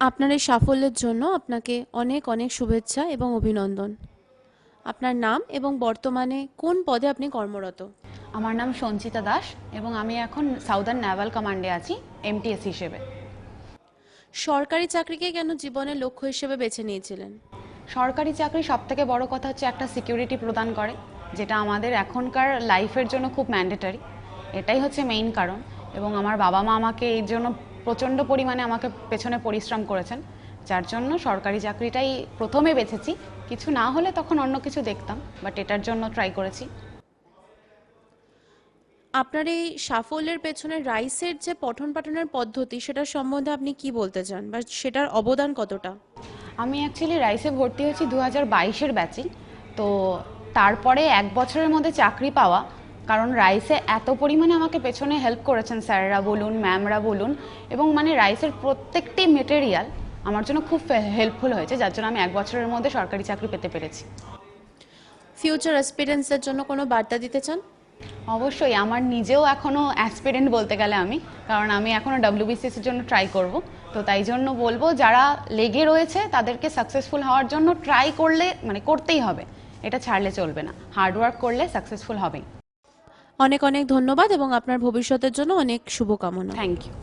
আপনার এই সাফল্যের জন্য আপনাকে অনেক অনেক শুভেচ্ছা এবং অভিনন্দন। আপনার নাম এবং বর্তমানে কোন পদে আপনি কর্মরত? আমার নাম সঞ্চিতা দাস এবং আমি এখন সাউদার্ন নেভাল কমান্ডে আছি এমটিএস হিসেবে। সরকারি চাকরিকে কেন জীবনের লক্ষ্য হিসেবে বেছে নিয়েছিলেন? সরকারি চাকরি সব থেকে বড় কথা হচ্ছে একটা সিকিউরিটি প্রদান করে যেটা আমাদের এখনকার লাইফের জন্য খুব ম্যান্ডেটারি এটাই হচ্ছে মেইন কারণ এবং আমার বাবা মা আমাকে এই জন্য প্রচণ্ড পরিমাণে আমাকে পেছনে পরিশ্রম করেছেন যার জন্য সরকারি চাকরিটাই প্রথমে বেছেছি। কিছু না হলে তখন অন্য কিছু দেখতাম বাট এটার জন্য ট্রাই করেছি। আপনার এই সাফল্যের পেছনে রাইসের যে পঠন পাঠনের পদ্ধতি সেটার সম্বন্ধে আপনি কি বলতে চান? বা সেটার অবদান কতটা? আমি অ্যাকচুয়ালি রাইসে ভর্তি হয়েছি দু হাজার বাইশের ব্যাচে তো তারপরে এক বছরের মধ্যে চাকরি পাওয়া কারণ রাইসে এত পরিমাণে আমাকে পেছনে হেল্প করেছেন স্যাররা বলুন ম্যামরা বলুন এবং মানে রাইসের প্রত্যেকটি মেটেরিয়াল আমার জন্য খুব হেল্পফুল হয়েছে যার জন্য আমি এক বছরের মধ্যে সরকারি চাকরি পেতে পেরেছি। ফিউচার এক্সপিরিয়েন্সের জন্য কোনো বার্তা দিতে চান? অবশ্যই আমার নিজেও এখনও অ্যাসপিরেন্ট বলতে গেলে আমি কারণ আমি এখনও ডাব্লিউবিসিএস এর জন্য ট্রাই করব। তো তাই জন্য বলব যারা লেগে রয়েছে তাদেরকে সাকসেসফুল হওয়ার জন্য ট্রাই করলে মানে করতেই হবে এটা ছাড়লে চলবে না। হার্ডওয়ার্ক করলে সাকসেসফুল হবেই। অনেক অনেক ধন্যবাদ এবং আপনার ভবিষ্যতের জন্য অনেক শুভকামনা। Thank you